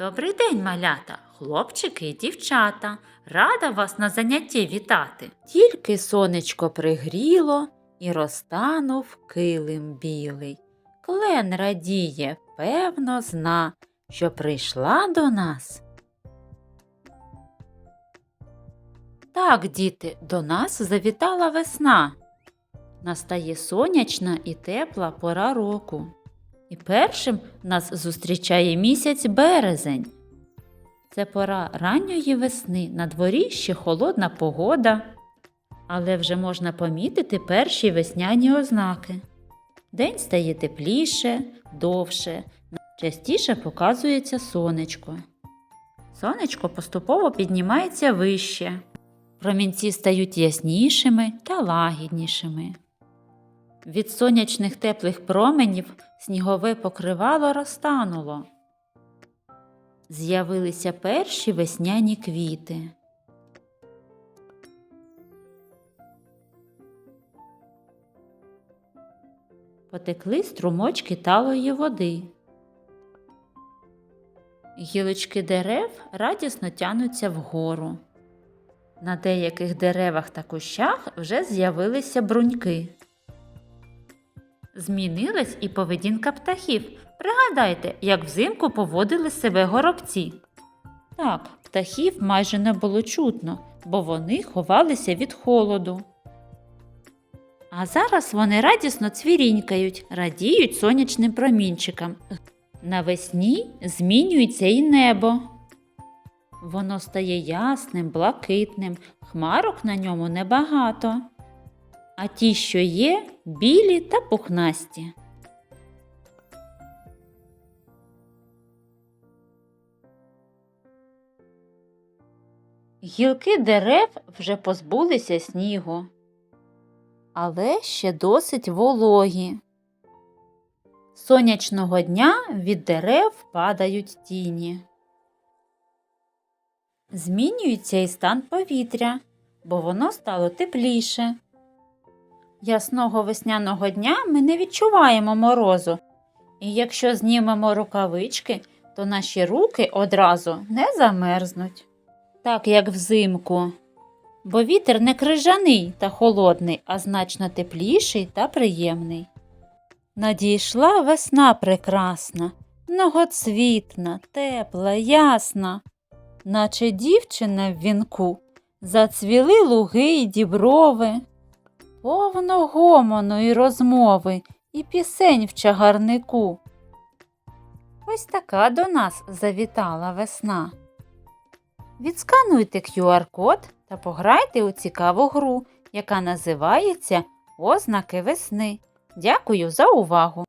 Добрий день, малята, хлопчики і дівчата. Рада вас на занятті вітати. Тільки сонечко пригріло і розтанув килим білий. Клен радіє, певно, зна, що прийшла до нас. Так, діти, до нас завітала весна. Настає сонячна і тепла пора року. І першим нас зустрічає місяць березень. Це пора ранньої весни, на дворі ще холодна погода, але вже можна помітити перші весняні ознаки. День стає тепліше, довше, частіше показується сонечко. Сонечко поступово піднімається вище. Промінці стають яснішими та лагіднішими. Від сонячних теплих променів снігове покривало розтануло. З'явилися перші весняні квіти. Потекли струмочки талої води. Гілочки дерев радісно тянуться вгору. На деяких деревах та кущах вже з'явилися бруньки. Змінилась і поведінка птахів. Пригадайте, як взимку поводили себе горобці. Так, птахів майже не було чутно, бо вони ховалися від холоду. А зараз вони радісно цвірінькають, радіють сонячним промінчикам. Навесні змінюється і небо. Воно стає ясним, блакитним, хмарок на ньому небагато а ті, що є, білі та пухнасті. Гілки дерев вже позбулися снігу, але ще досить вологі. Сонячного дня від дерев падають тіні. Змінюється і стан повітря, бо воно стало тепліше. Ясного весняного дня ми не відчуваємо морозу, і якщо знімемо рукавички, то наші руки одразу не замерзнуть, так як взимку. Бо вітер не крижаний та холодний, а значно тепліший та приємний. Надійшла весна прекрасна, многоцвітна, тепла, ясна, наче дівчина в вінку, зацвіли луги й діброви. Повно гомону і розмови, і пісень в чагарнику. Ось така до нас завітала весна. Відскануйте QR-код та пограйте у цікаву гру, яка називається Ознаки весни. Дякую за увагу!